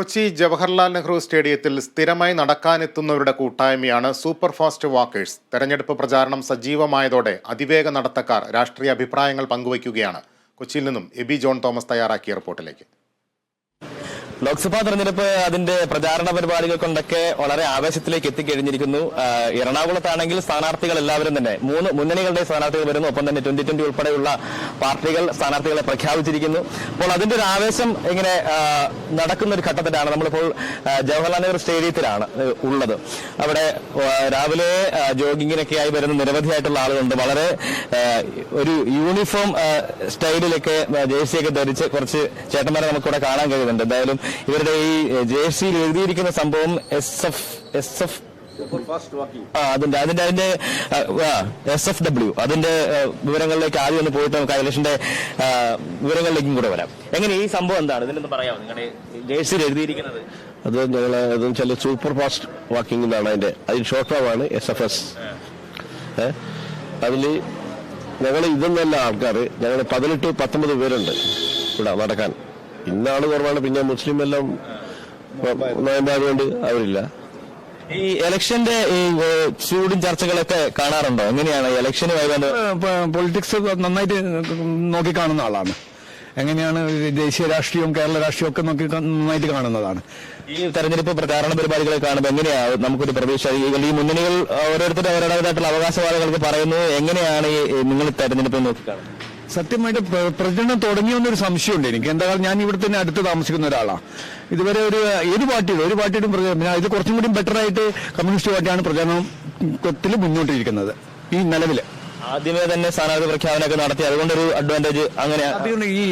കൊച്ചി ജവഹർലാൽ നെഹ്റു സ്റ്റേഡിയത്തിൽ സ്ഥിരമായി നടക്കാനെത്തുന്നവരുടെ കൂട്ടായ്മയാണ് സൂപ്പർ ഫാസ്റ്റ് വാക്കേഴ്സ്. തെരഞ്ഞെടുപ്പ് പ്രചാരണം സജീവമായതോടെ അതിവേഗ നടത്തക്കാർ രാഷ്ട്രീയ അഭിപ്രായങ്ങൾ പങ്കുവയ്ക്കുകയാണ്. കൊച്ചിയിൽ നിന്നും എബി ജോൺ തോമസ് തയ്യാറാക്കിയ റിപ്പോർട്ടിലേക്ക്. ലോക്സഭാ തെരഞ്ഞെടുപ്പ് അതിന്റെ പ്രചാരണ പരിപാടികൾ കൊണ്ടൊക്കെ വളരെ ആവേശത്തിലേക്ക് എത്തിക്കഴിഞ്ഞിരിക്കുന്നു. എറണാകുളത്താണെങ്കിൽ സ്ഥാനാർത്ഥികൾ എല്ലാവരും തന്നെ മൂന്ന് മുന്നണികളുടെ സ്ഥാനാർത്ഥികൾ വരുന്നു. ഒപ്പം തന്നെ ട്വന്റി ട്വന്റി ഉൾപ്പെടെയുള്ള പാർട്ടികൾ സ്ഥാനാർത്ഥികളെ പ്രഖ്യാപിച്ചിരിക്കുന്നു. അപ്പോൾ അതിന്റെ ഒരു ആവേശം ഇങ്ങനെ നടക്കുന്ന ഒരു ഘട്ടത്തിലാണ് നമ്മളിപ്പോൾ ജവഹർലാൽ നെഹ്റു സ്റ്റേഡിയത്തിലാണ് ഉള്ളത്. അവിടെ രാവിലെ ജോഗിങ്ങിനൊക്കെ ആയി വരുന്ന നിരവധിയായിട്ടുള്ള ആളുകളുണ്ട്. വളരെ ഒരു യൂണിഫോം സ്റ്റൈലിലൊക്കെ ജേഴ്സിയൊക്കെ ധരിച്ച് കുറച്ച് ചേട്ടന്മാരെ നമുക്കിവിടെ കാണാൻ കഴിയുന്നുണ്ട്. എന്തായാലും ഇവരുടെ ഈ ജെ എഫ് സിയിൽ എഴുതിയിരിക്കുന്ന സംഭവം എസ് എഫ് എസ് എഫ് അതിന്റെ അതിന്റെ അതിന്റെ എസ് എഫ് ഡബ്ല്യു അതിന്റെ വിവരങ്ങളിലേക്ക് ആദ്യം ഒന്ന് പോയിട്ട് നമുക്ക് അഖിലേഷിന്റെ വിവരങ്ങളിലേക്കും കൂടെ വരാം. എങ്ങനെ ഈ സംഭവം എന്താണ്? ഇതിനൊന്ന് പറയാമോ? നിങ്ങളുടെ ജേഴ്സിയിൽ എഴുതിയിരിക്കുന്നത്. അത് ഞങ്ങൾ അത് വെച്ചാൽ സൂപ്പർ ഫാസ്റ്റ് വാക്കിംഗ് എന്നാണ് അതിന്റെ അതിന് ഷോർട്ട് ഫോം ആണ് എസ് എഫ് എസ് അതിൽ ഞങ്ങൾ ഇതെന്നല്ല ആൾക്കാർ ഞങ്ങൾ പതിനെട്ട് പത്തൊമ്പത് പേരുണ്ട് ഇവിടെ നടക്കാൻ. ഇന്നാൾ കുറവാണ് പിന്നെ മുസ്ലിം എല്ലാം നോയമ്പായതുകൊണ്ട് അവരില്ല. ഈ ഇലക്ഷന്റെ ഈ ചൂടും ചർച്ചകളൊക്കെ കാണാറുണ്ടോ? എങ്ങനെയാണ് ഇലക്ഷനുമായി പൊളിറ്റിക്സ് നന്നായിട്ട് നോക്കി കാണുന്ന ആളാണ്. എങ്ങനെയാണ് ദേശീയ രാഷ്ട്രീയവും കേരള രാഷ്ട്രീയവും ഒക്കെ നോക്കി നന്നായിട്ട് കാണുന്നതാണ്. ഈ തെരഞ്ഞെടുപ്പ് പ്രചാരണ പരിപാടികളെ കാണുമ്പോൾ എങ്ങനെയാണ് നമുക്കൊരു പ്രതീക്ഷ? ഈ ഈ മുന്നണികൾ ഓരോരുത്തരും അവരുടേതായിട്ടുള്ള അവകാശവാദികൾക്ക് പറയുന്നു. എങ്ങനെയാണ് ഈ നിങ്ങൾ തെരഞ്ഞെടുപ്പ് നോക്കിക്കാണുന്നത് സത്യമായിട്ട് പ്ര- പ്രചരണം തുടങ്ങിയെന്നൊരു സംശയമുണ്ട് എനിക്ക്. എന്താ ഞാൻ ഇവിടെ തന്നെ അടുത്ത് താമസിക്കുന്ന ഒരാളാണ് ഇതുവരെ ഒരു ഏത് പാർട്ടിയിലും ഒരു പാർട്ടിയുടെയും പ്രചരണം ഇത് കുറച്ചും കൂടി ബെറ്ററായിട്ട് കമ്മ്യൂണിസ്റ്റ് പാർട്ടിയാണ് പ്രചരണത്തിൽ മുന്നോട്ടിരിക്കുന്നത് ഈ നിലവിൽ. ആദ്യമേ തന്നെ സ്ഥാനാർത്ഥി പ്രഖ്യാപനമൊക്കെ നടത്തി. അതുകൊണ്ടൊരു അഡ്വാന്റേജ് അങ്ങനെ ഈ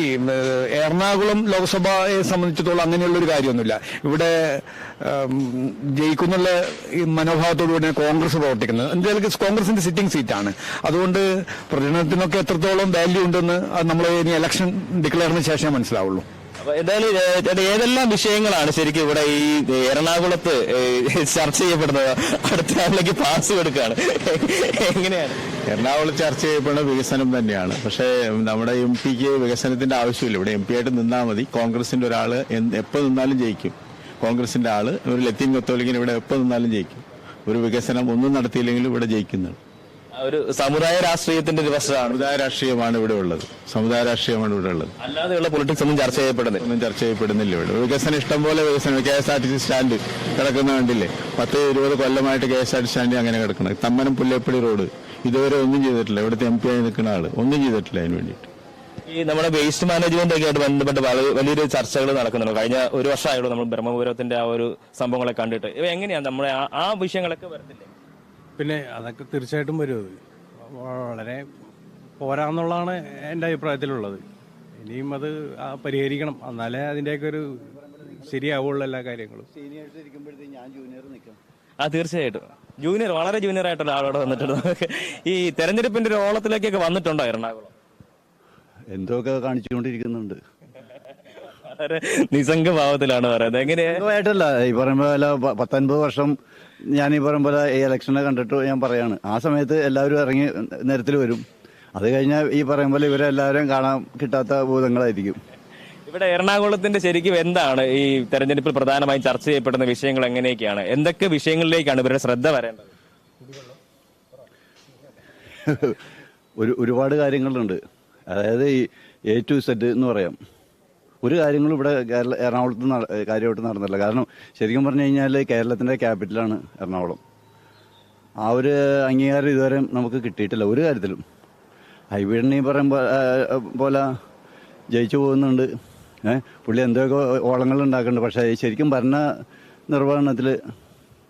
എറണാകുളം ലോക്സഭയെ സംബന്ധിച്ചിടത്തോളം അങ്ങനെയുള്ള ഒരു കാര്യമൊന്നുമില്ല. ഇവിടെ ജയിക്കുന്നുള്ള ഈ മനോഭാവത്തോടുകൂടി കോൺഗ്രസ് പ്രവർത്തിക്കുന്നത്. എന്തായാലും കോൺഗ്രസിന്റെ സിറ്റിംഗ് സീറ്റാണ് അതുകൊണ്ട് പ്രചരണത്തിനൊക്കെ എത്രത്തോളം വാല്യൂ ഉണ്ടെന്ന് നമ്മൾ ഇനി ഇലക്ഷൻ ഡിക്ലെയറിന് ശേഷമേ മനസ്സിലാവുള്ളൂ. എന്തായാലും ഏതെല്ലാം വിഷയങ്ങളാണ് ശരിക്കും ഇവിടെ ഈ എറണാകുളത്ത് ചർച്ച ചെയ്യപ്പെടുന്നത്? അടുത്ത ആളിലേക്ക് പാസ് കൊടുക്കുകയാണ് എങ്ങനെയാണ്? എറണാകുളം ചർച്ച ചെയ്യപ്പെടുന്ന വികസനം തന്നെയാണ്. പക്ഷേ നമ്മുടെ എം പിക്ക് വികസനത്തിന്റെ ആവശ്യമില്ല. ഇവിടെ എം പി ആയിട്ട് നിന്നാൽ മതി. കോൺഗ്രസിന്റെ ഒരാൾ എപ്പോൾ നിന്നാലും ജയിക്കും. കോൺഗ്രസിന്റെ ആൾ ഒരു ലത്തീൻ കത്തോലിക്കിന് ഇവിടെ എപ്പോൾ നിന്നാലും ജയിക്കും. ഒരു വികസനം ഒന്നും നടത്തിയില്ലെങ്കിലും ഇവിടെ ജയിക്കുന്നുണ്ട്. ഒരു സമുദായ രാഷ്ട്രീയത്തിന്റെ ഒരു വശമാണ്. സമുദായ രാഷ്ട്രീയമാണ് ഇവിടെ ഉള്ളത്. സമുദായ രാഷ്ട്രീയമാണ് ഇവിടെ ഉള്ളത്. അല്ലാതെയുള്ള പൊളിറ്റിക്സ് ഒന്നും ചർച്ച ചെയ്യപ്പെടുന്നില്ല. ഒന്നും ചർച്ച ചെയ്യപ്പെടുന്നില്ല ഇവിടെ. വികസനം ഇഷ്ടം പോലെ വികസനം. K S R T C stand കിടക്കുന്ന കണ്ടില്ലേ? പത്ത് ഇരുപത് കൊല്ലമായിട്ട് K S R T stand അങ്ങനെ കിടക്കുന്നത് തമ്മനം പുല്ലേപ്പള്ളി റോഡ് ഇതുവരെ ഒന്നും ചെയ്തിട്ടില്ല. ഇവിടുത്തെ എം പി ആയി നിൽക്കുന്ന ആൾ ഒന്നും ചെയ്തിട്ടില്ല അതിന് വേണ്ടിയിട്ട്. ഈ നമ്മുടെ വേസ്റ്റ് മാനേജ്മെന്റ് ഒക്കെ ആയിട്ട് ബന്ധപ്പെട്ട് വലിയൊരു ചർച്ചകൾ നടക്കുന്നുണ്ട്. കഴിഞ്ഞ ഒരു വർഷമായുള്ളൂ നമ്മൾ ബ്രഹ്മപുരത്തിന്റെ ആ ഒരു സംഭവങ്ങളെ കണ്ടിട്ട്. ഇവ എങ്ങനെയാണ് നമ്മുടെ ആ- ആ വിഷയങ്ങളൊക്കെ വരുന്നില്ലേ? പിന്നെ അതൊക്കെ തീർച്ചയായിട്ടും വരും. അത് വളരെ പോരാന്നുള്ളതാണ് എന്റെ അഭിപ്രായത്തിലുള്ളത്. ഇനിയും അത് ആ പരിഹരിക്കണം. എന്നാലേ അതിന്റെയൊക്കെ ഒരു ശരിയാവുള്ളൂ എല്ലാ കാര്യങ്ങളും. ആ തീർച്ചയായിട്ടും. ജൂനിയർ വളരെ ജൂനിയർ ആയിട്ടുള്ള ആളോട് വന്നിട്ടുണ്ട്. ഈ തെരഞ്ഞെടുപ്പിന്റെ ഒരു ഓളത്തിലേക്കൊക്കെ വന്നിട്ടുണ്ടോ എറണാകുളം? എന്തൊക്കെ കാണിച്ചുകൊണ്ടിരിക്കുന്നുണ്ട്. വളരെ നിസംഗ ഭാവത്തിലാണ് പറയുന്നത് എങ്ങനെയായിട്ടല്ല ഈ പറയുമ്പോ പോലെ പ- പത്തൊൻപത് വർഷം ഞാൻ ഈ പറയുമ്പോൾ പോലെ ഈ ഇലക്ഷനെ കണ്ടിട്ട് ഞാൻ പറയാണ്. ആ സമയത്ത് എല്ലാവരും ഇറങ്ങി നിരത്തിൽ വരും. അത് കഴിഞ്ഞാൽ ഈ പറയും പോലെ ഇവരെല്ലാവരും കാണാൻ കിട്ടാത്ത ഭൂതങ്ങളായിരിക്കും. ഇവിടെ എറണാകുളത്തിന്റെ ശരിക്കും എന്താണ് ഈ തെരഞ്ഞെടുപ്പിൽ പ്രധാനമായും ചർച്ച ചെയ്യപ്പെടുന്ന വിഷയങ്ങൾ എങ്ങനെയൊക്കെയാണ്? എന്തൊക്കെ വിഷയങ്ങളിലേക്കാണ് ഇവരുടെ ശ്രദ്ധ വരേണ്ടത്? ഒരു ഒരുപാട് കാര്യങ്ങളുണ്ട്. അതായത് ഈ എ ടു സെറ്റ് എന്ന് പറയാം. ഒരു കാര്യങ്ങളും ഇവിടെ കേരള എറണാകുളത്ത് കാര്യമായിട്ട് നടന്നില്ല. കാരണം ശരിക്കും പറഞ്ഞു കഴിഞ്ഞാൽ കേരളത്തിന്റെ ക്യാപിറ്റലാണ് എറണാകുളം. ആ ഒരു അംഗീകാരം ഇതുവരെ നമുക്ക് കിട്ടിയിട്ടില്ല ഒരു കാര്യത്തിലും. ഹൈബീഡിനെ പറയുമ്പോൾ പോലെ ജയിച്ചു പോകുന്നുണ്ട്. ഏഹ് പുള്ളി എന്തൊക്കെ ഓളങ്ങൾ ഉണ്ടാക്കുന്നുണ്ട്. പക്ഷേ ശരിക്കും ഭരണ നിർവഹണത്തിൽ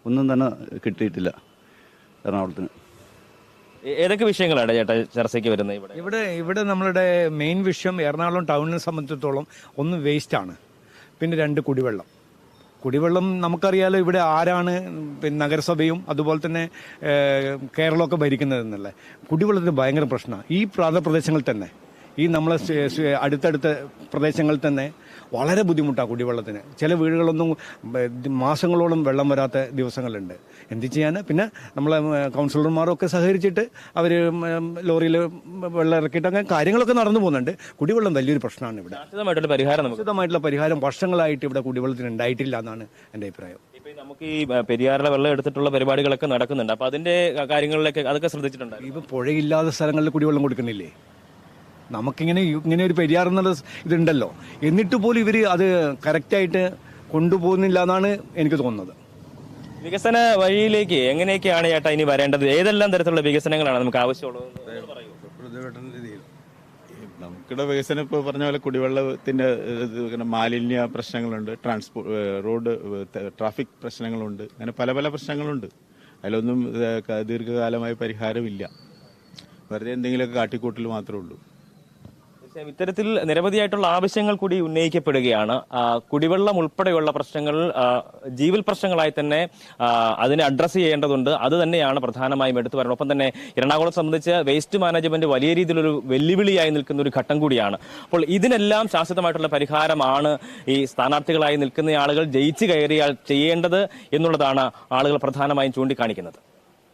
ഒന്നും തന്നെ കിട്ടിയിട്ടില്ല എറണാകുളത്തിന്. ഏതൊക്കെ വിഷയങ്ങളാണ് ചേട്ടാ ചർച്ചയ്ക്ക് വരുന്നത് ഇവിടെ? ഇവിടെ ഇവിടെ നമ്മളുടെ മെയിൻ വിഷയം എറണാകുളം ടൗണിനെ സംബന്ധിച്ചിടത്തോളം ഒന്ന് വേസ്റ്റാണ് പിന്നെ രണ്ട് കുടിവെള്ളം. കുടിവെള്ളം നമുക്കറിയാലോ ഇവിടെ ആരാണ് പിന്നെ നഗരസഭയും അതുപോലെ തന്നെ കേരളമൊക്കെ ഭരിക്കുന്നതെന്നല്ലേ കുടിവെള്ളത്തിന് ഭയങ്കര പ്രശ്നമാണ്. ഈ പ്രാന്തപ്രദേശങ്ങളിൽ തന്നെ ഈ നമ്മളെ അടുത്തടുത്ത പ്രദേശങ്ങളിൽ തന്നെ വളരെ ബുദ്ധിമുട്ടാണ് കുടിവെള്ളത്തിന്. ചില വീടുകളൊന്നും മാസങ്ങളോളം വെള്ളം വരാത്ത ദിവസങ്ങളുണ്ട്. എന്ത് ചെയ്യാൻ പിന്നെ നമ്മളെ കൗൺസിലർമാരൊക്കെ സഹകരിച്ചിട്ട് അവർ ലോറിയിൽ വെള്ളം ഇറക്കിയിട്ട് അങ്ങനെ കാര്യങ്ങളൊക്കെ നടന്നു പോകുന്നുണ്ട്. കുടിവെള്ളം വലിയൊരു പ്രശ്നമാണ് ഇവിടെ. ശാശ്വതമായിട്ടുള്ള പരിഹാരം പരിഹാരം വർഷങ്ങളായിട്ട് ഇവിടെ കുടിവെള്ളത്തിന് ഉണ്ടായിട്ടില്ല എന്നാണ് എന്റെ അഭിപ്രായം. നമുക്ക് ഈ പെരിയാറിലെ വെള്ളം എടുത്തിട്ടുള്ള പരിപാടികളൊക്കെ നടക്കുന്നുണ്ട്. അപ്പൊ അതിന്റെ കാര്യങ്ങളിലൊക്കെ അതൊക്കെ ശ്രദ്ധിച്ചിട്ടുണ്ട് ഇപ്പൊ പുഴയില്ലാത്ത സ്ഥലങ്ങളിൽ കുടിവെള്ളം കൊടുക്കുന്നില്ലേ? നമുക്കിങ്ങനെ ഇങ്ങനെ ഒരു പെരിയാർ എന്നുള്ള ഇതുണ്ടല്ലോ. എന്നിട്ട് പോലും ഇവർ അത് കറക്റ്റായിട്ട് കൊണ്ടുപോകുന്നില്ല എന്നാണ് എനിക്ക് തോന്നുന്നത്. വികസന വഴിയിലേക്ക് എങ്ങനെയൊക്കെയാണ് ചേട്ടാ ഇനി വരേണ്ടത്? ഏതെല്ലാം തരത്തിലുള്ള വികസനങ്ങളാണ് നമുക്ക് ആവശ്യമുള്ളത്? നമുക്കിവിടെ വികസനം ഇപ്പോൾ പറഞ്ഞ പോലെ കുടിവെള്ളത്തിന്റെ മാലിന്യ പ്രശ്നങ്ങളുണ്ട് ട്രാൻസ്പോർട്ട് റോഡ് ട്രാഫിക് പ്രശ്നങ്ങളുണ്ട് അങ്ങനെ പല പല പ്രശ്നങ്ങളുണ്ട്. അതിലൊന്നും ദീർഘകാലമായ ദീർഘകാലമായി പരിഹാരമില്ല. വെറുതെ എന്തെങ്കിലുമൊക്കെ കാട്ടിക്കൂട്ടൽ മാത്രമേ ഉള്ളൂ. തീർച്ചയായും ഇത്തരത്തിൽ നിരവധിയായിട്ടുള്ള ആവശ്യങ്ങൾ കൂടി ഉന്നയിക്കപ്പെടുകയാണ്. കുടിവെള്ളം ഉൾപ്പെടെയുള്ള പ്രശ്നങ്ങൾ ജീവൽ പ്രശ്നങ്ങളായി തന്നെ അതിനെ അഡ്രസ്സ് ചെയ്യേണ്ടതുണ്ട്. അത് തന്നെയാണ് പ്രധാനമായും എടുത്തു പറയുന്നത് ഒപ്പം തന്നെ എറണാകുളം സംബന്ധിച്ച് വേസ്റ്റ് മാനേജ്മെന്റ് വലിയ രീതിയിലൊരു വെല്ലുവിളിയായി നിൽക്കുന്ന ഒരു ഘട്ടം കൂടിയാണ്. അപ്പോൾ ഇതിനെല്ലാം ശാശ്വതമായിട്ടുള്ള പരിഹാരമാണ് ഈ സ്ഥാനാർത്ഥികളായി നിൽക്കുന്ന ആളുകൾ ജയിച്ചു കയറിയാൽ ചെയ്യേണ്ടത് എന്നുള്ളതാണ് ആളുകൾ പ്രധാനമായും ചൂണ്ടിക്കാണിക്കുന്നത്.